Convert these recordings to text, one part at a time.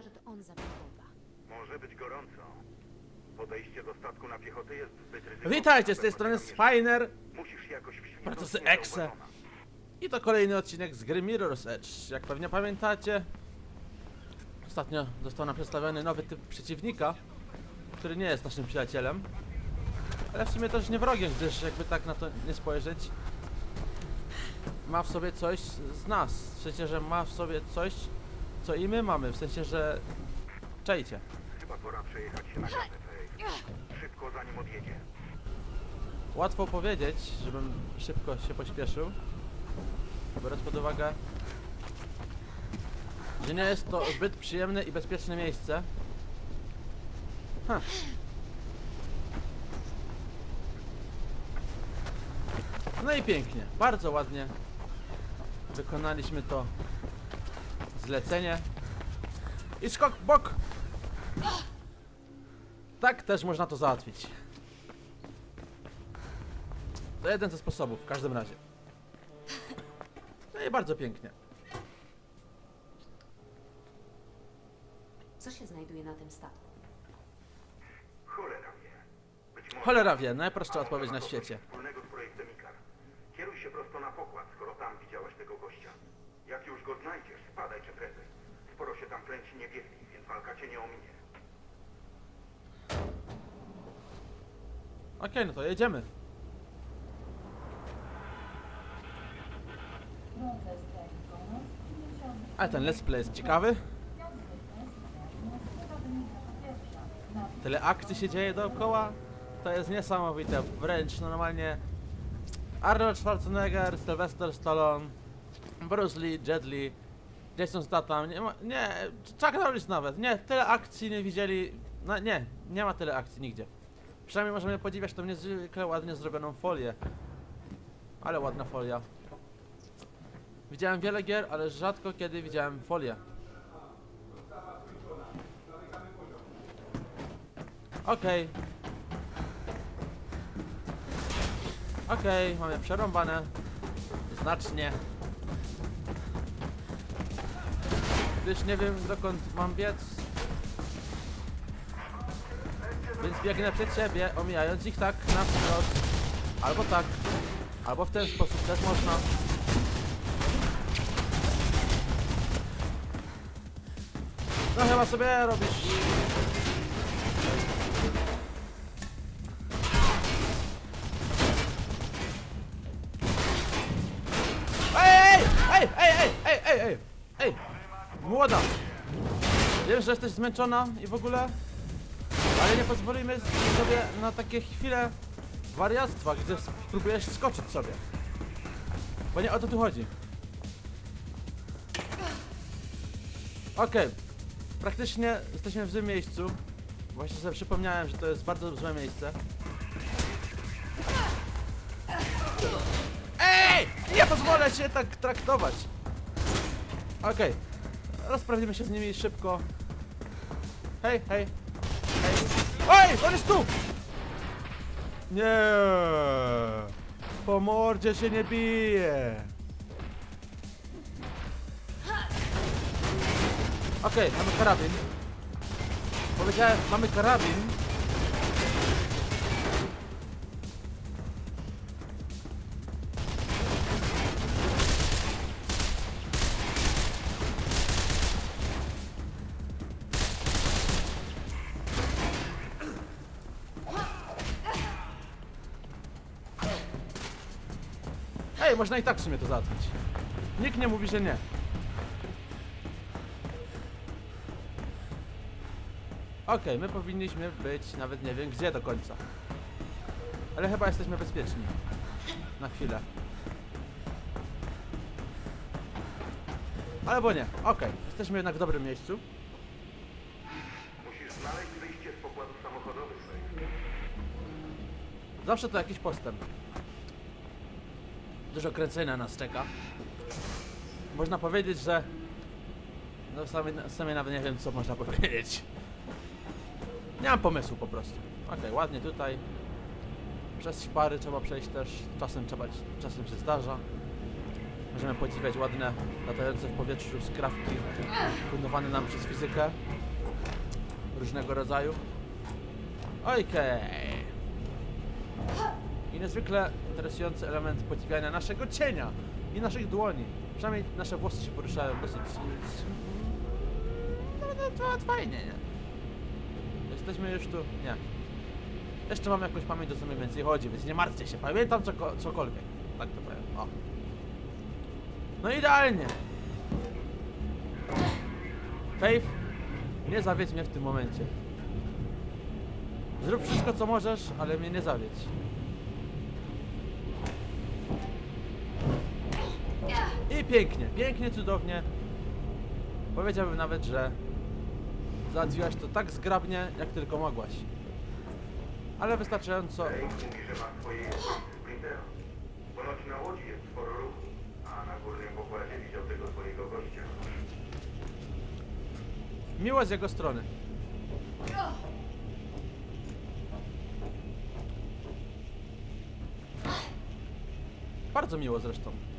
przekonana, że to on zabił Boba. Może być gorąco. Podejście do statku na piechotę jest zbyt ryzykowne. Witajcie, z tej strony Spiner Musisz jakoś się Exe. zauważona. i to kolejny odcinek z gry Mirror's Edge. Jak pewnie pamiętacie, ostatnio został nam przedstawiony nowy typ przeciwnika, który nie jest naszym przyjacielem, ale w sumie też nie wrogiem, gdyż jakby tak na to nie spojrzeć, ma w sobie coś z nas. W sensie, że ma w sobie coś, co i my mamy, w sensie, że... Czejcie. Chyba pora przejechać się na. Szybko zanim odjedzie. Łatwo powiedzieć, żebym szybko się pośpieszył, biorąc pod uwagę, że nie jest to zbyt przyjemne i bezpieczne miejsce. Ha. No i pięknie, bardzo ładnie wykonaliśmy to zlecenie. I skok w bok! Tak też można to załatwić. To jeden ze sposobów, w każdym razie. No i bardzo pięknie. Co się znajduje na tym statku? Cholera wie. Być może... Cholera wie, najprostsza odpowiedź na świecie. Wspólnego z projektem Ikar. Kieruj się prosto na pokład, skoro tam widziałaś tego gościa. Jak już go znajdziesz, spadaj czy prędzej. Sporo się tam kręci niebieskich, więc walka cię nie ominie. Okej, no to jedziemy. Ale ten let's play jest ciekawy. Tyle akcji się dzieje dookoła. To jest niesamowite. Wręcz normalnie Arnold Schwarzenegger, Sylvester Stallone, Bruce Lee, Jet Li, Jason Statham, nie nie, Chuck Norris nawet, nie, tyle akcji nie widzieli, no nie, nie ma tyle akcji nigdzie. Przynajmniej możemy podziwiać tą niezwykle ładnie zrobioną folię. Ale ładna folia. Widziałem wiele gier, ale rzadko kiedy widziałem folię. Okej. Okej, mamy przerąbane. Znacznie. Gdyż nie wiem dokąd mam biec. Więc biegnę przed siebie, omijając ich tak na wprost. Albo tak. Albo w ten sposób też można. No chyba sobie robisz. Ej, ej, ej, ej, ej, ej, ej, młoda. Wiem, że jesteś zmęczona i w ogóle, ale nie pozwolimy sobie na takie chwile wariactwa, gdy spróbujesz skoczyć sobie. Bo nie o to tu chodzi. Okej, praktycznie jesteśmy w złym miejscu. Właśnie sobie przypomniałem, że to jest bardzo złe miejsce. Ej! Nie pozwolę się tak traktować! Okej. Rozprawimy się z nimi szybko. Hej, hej. Hej. Oj! On jest tu! Nie! Po mordzie się nie bije! Okej, mamy karabin. Powiedziałem, mamy karabin. Ej, można i tak w sumie to załatwić. Nikt nie mówi, że nie. Okej, my powinniśmy być nawet nie wiem gdzie do końca. Ale chyba jesteśmy bezpieczni. Na chwilę. Albo nie. Okej, jesteśmy jednak w dobrym miejscu. Musisz znaleźć wyjście z pokładów samochodowych, Faye. Zawsze to jakiś postęp. Dużo kręcenia nas czeka. Można powiedzieć, że... No w sumie, nawet nie wiem, co można powiedzieć. Nie mam pomysłu po prostu. Okej, ładnie tutaj. Przez szpary trzeba przejść też. Czasem trzeba, czasem się zdarza. Możemy podziwiać ładne, latające w powietrzu skrawki fundowane nam przez fizykę różnego rodzaju. Okej. Niezwykle interesujący element podziwiania naszego cienia i naszych dłoni. Przynajmniej nasze włosy się poruszają dosyć... No, no, to fajnie, nie? Jesteśmy już tu... Nie. Jeszcze mam jakąś pamięć, o co mniej więcej chodzi, więc nie martwcie się. Pamiętam coko cokolwiek. Tak to powiem. O. No idealnie. Faith, nie zawiedź mnie w tym momencie. Zrób wszystko, co możesz, ale mnie nie zawiedź. Pięknie, pięknie, cudownie. Powiedziałbym nawet, że załatwiłaś to tak zgrabnie, jak tylko mogłaś. Ale wystarczająco. Dave mówi, że ma swoje sprintera. Ponoć na łodzi jest sporo ruchu, a na górnym pokładzie widział tego swojego gościa. Miło z jego strony. Bardzo miło zresztą.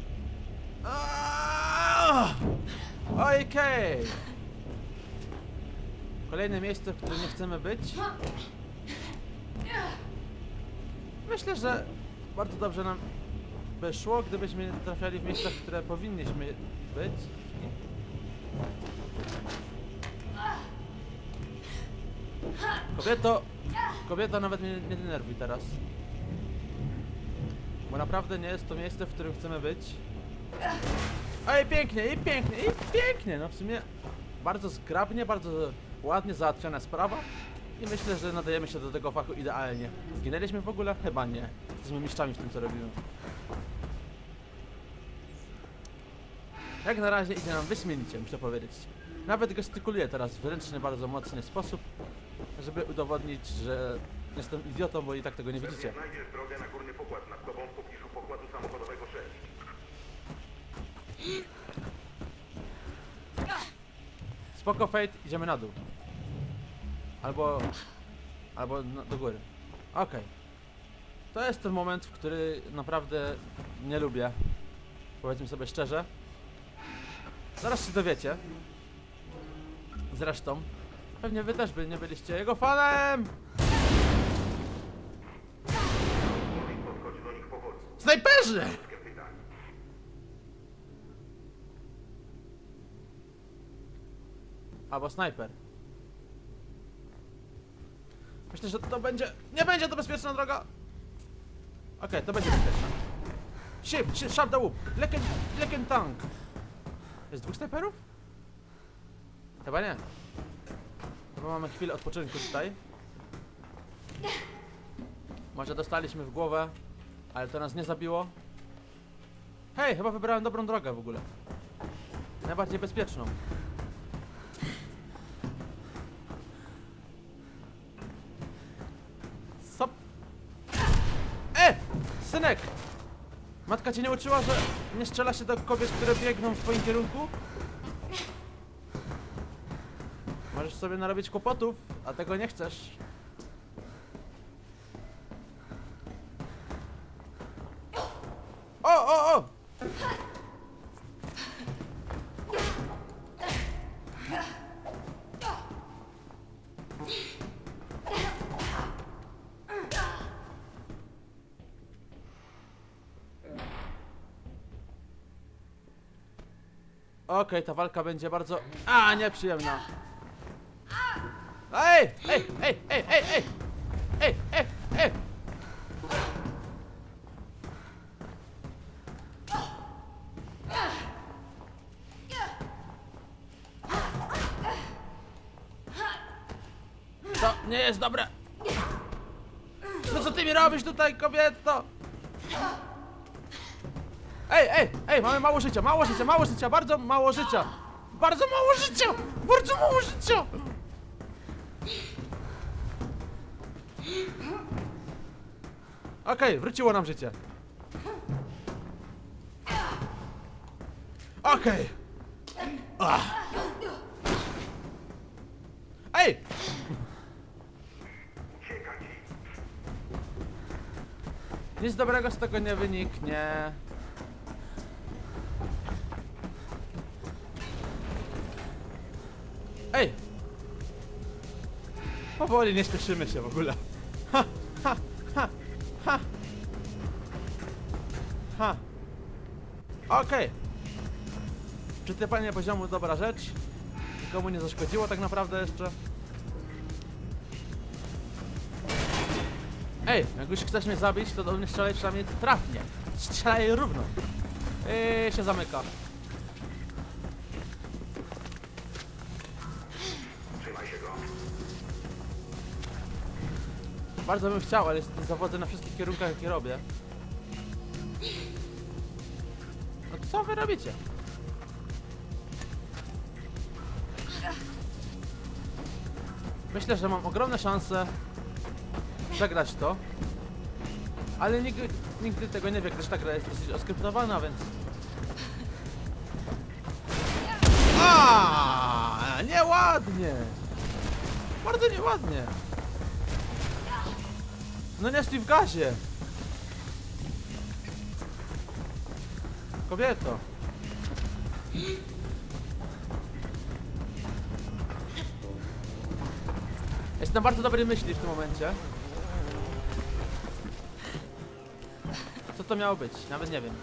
Okej. Kolejne miejsce, w którym nie chcemy być. Myślę, że bardzo dobrze nam by szło, gdybyśmy trafiali w miejscach, w które powinniśmy być. Kobieto, kobieto nawet mnie nie denerwuj teraz. Bo naprawdę nie jest to miejsce, w którym chcemy być. Ej, pięknie, i pięknie, i pięknie. No w sumie bardzo zgrabnie, bardzo ładnie załatwiona sprawa. I myślę, że nadajemy się do tego fachu idealnie. Zginęliśmy w ogóle? Chyba nie. Jesteśmy mistrzami w tym, co robimy. Jak na razie idzie nam wyśmienicie, muszę powiedzieć. Nawet gestykuluję teraz w ręczny, bardzo mocny sposób, żeby udowodnić, że jestem idiotą, bo i tak tego nie widzicie. Znajdziesz drogę na górny pokład nad tobą w pobliżu pokładu samochodowego 6. Spoko Fate, idziemy na dół. Albo... Albo na, do góry. Okej. To jest ten moment, w który naprawdę nie lubię. Powiedzmy sobie szczerze. Zaraz się dowiecie. Zresztą. Pewnie wy też by nie byliście jego fanem! Snajperzy! Albo snajper. Myślę, że to będzie... Nie będzie to bezpieczna droga! Okej, to będzie bezpieczna. Ship, ship, shut the whoop! Leken, leken tank! Jest dwóch snajperów? Chyba nie. Chyba mamy chwilę odpoczynku tutaj. Może dostaliśmy w głowę, ale to nas nie zabiło. Hej, chyba wybrałem dobrą drogę w ogóle. Najbardziej bezpieczną. Matka cię nie uczyła, że nie strzela się do kobiet, które biegną w twoim kierunku? Możesz sobie narobić kłopotów, a tego nie chcesz. O, o, o! okay, ta walka będzie bardzo... A, nieprzyjemna. Ej, ej, ej, ej, ej, ej! Ej, ej, ej! To nie jest dobre! No co ty mi robisz tutaj, kobieto? Ej, ej, ej, mamy mało życia, mało życia, mało życia, bardzo mało życia. Bardzo mało życia! Bardzo mało życia! Okej, wróciło nam życie. Okej. Ach. Ej! Nic dobrego z tego nie wyniknie. Powoli, nie śpieszymy się w ogóle. Ha, ha, ha, ha. Ha. Okej. Przytypanie poziomu dobra rzecz. Nikomu nie zaszkodziło tak naprawdę jeszcze. Ej, jak już chcesz mnie zabić, to do mnie strzelaj przynajmniej trafnie. Strzelaj równo. I się zamyka. Bardzo bym chciał, ale zawodzę na wszystkich kierunkach, jakie robię. No co wy robicie? Myślę, że mam ogromne szanse przegrać to. Ale nigdy, nigdy tego nie wie, gdyż ta gra jest dosyć oskryptowana, więc... A, nieładnie! Bardzo nieładnie! No nie szli w gazie! Kobieto! Jestem bardzo dobrej myśli w tym momencie. Co to miało być? Nawet nie wiem.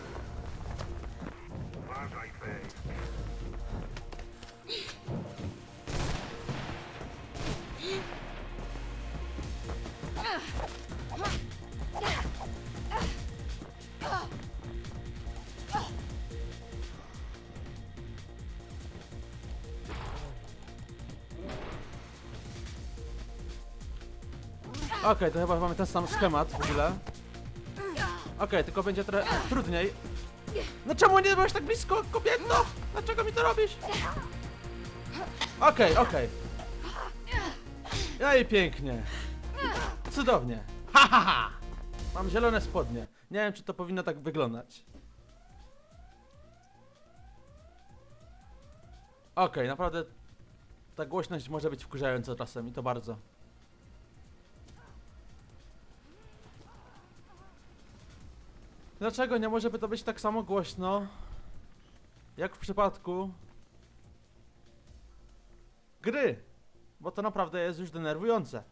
Okej, to chyba mamy ten sam schemat w ogóle. Okej, tylko będzie trochę trudniej. No czemu nie byłeś tak blisko, kobieto? Dlaczego mi to robisz? Okej, okej. Ja i pięknie. Cudownie. Ha, ha, ha. Mam zielone spodnie. Nie wiem, czy to powinno tak wyglądać. Okej, naprawdę ta głośność może być wkurzająca czasem i to bardzo. Dlaczego nie może by to być tak samo głośno, jak w przypadku gry? Bo to naprawdę jest już denerwujące.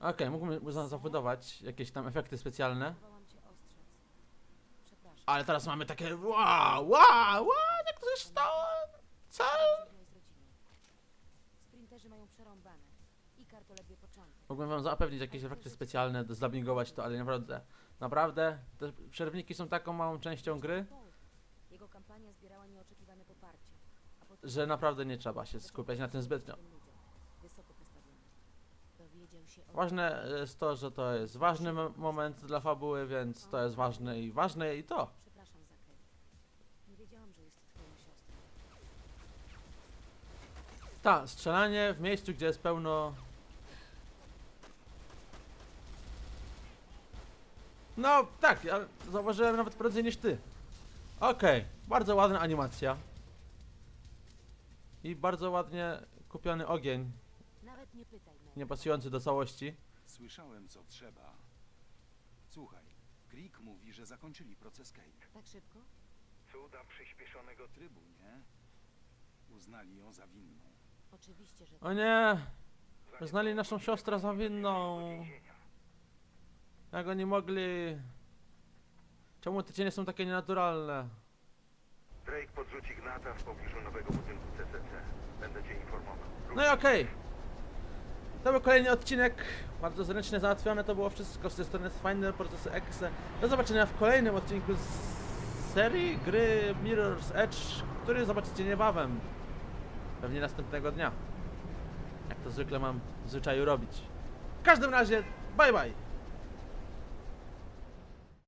Okej, mógłbym mógłbym zabudować jakieś tam efekty specjalne. Ale teraz mamy takie wow, wow, wow, jak to się stało? Co? Zrywaj z rodziną. Sprinterzy mają przerąbane. Ikar to ledwie początek. Mógłbym wam zapewnić jakieś efekty specjalne, zdubbingować to, ale naprawdę, naprawdę, te przerwniki są taką małą częścią gry, Paul. Jego kampania zbierała nieoczekiwane poparcie. A potem że naprawdę nie trzeba się skupiać na tym zbytnio. tym ludziom. Wysoko postawionym. Dowiedział się o... Ważne jest to, że to jest ważny mo- moment dla fabuły, więc to jest ważne i ważne i to. Przepraszam, Zachary. Nie wiedziałam, że jest twoją siostrą. Ta, strzelanie w miejscu, gdzie jest pełno... No, tak, ja zauważyłem nawet prędzej niż ty. Okej, bardzo ładna animacja. I bardzo ładnie kupiony ogień, Nawet nie pytaj mnie. nie pasujący do całości. Słyszałem, co trzeba. Słuchaj, Creek mówi, że zakończyli proces Kate. Tak szybko? Cuda przyspieszonego Trybu, nie? Uznali ją za winną. Oczywiście, że O nie, znali naszą siostrę za winną. Jak oni mogli... Czemu te cienie są takie nienaturalne? Drake podrzuci gnata w pobliżu nowego budynku CCC. Będę cię informował. No i okej. To był kolejny odcinek. Bardzo zręcznie załatwione to było wszystko z tej strony Final Procesy Exe. Do zobaczenia w kolejnym odcinku z serii gry Mirror's Edge, który zobaczycie niebawem. Pewnie następnego dnia. Jak to zwykle mam w zwyczaju robić. W każdym razie, bye bye!